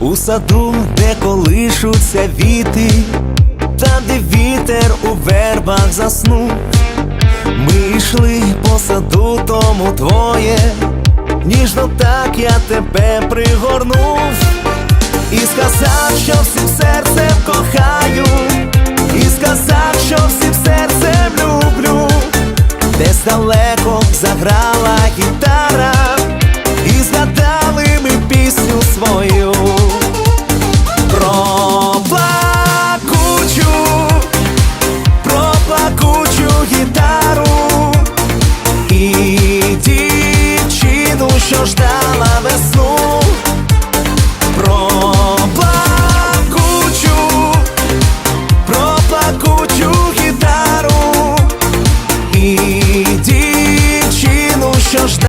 У саду, де колишуться віти, там, де вітер у вербах заснув. Ми йшли по саду, тому твоє, ніжно так я тебе пригорнув і сказав, що всім серцем кохаю, і сказав, що всім серцем люблю, десь далеко заграла гітара, дівчину, що ждала.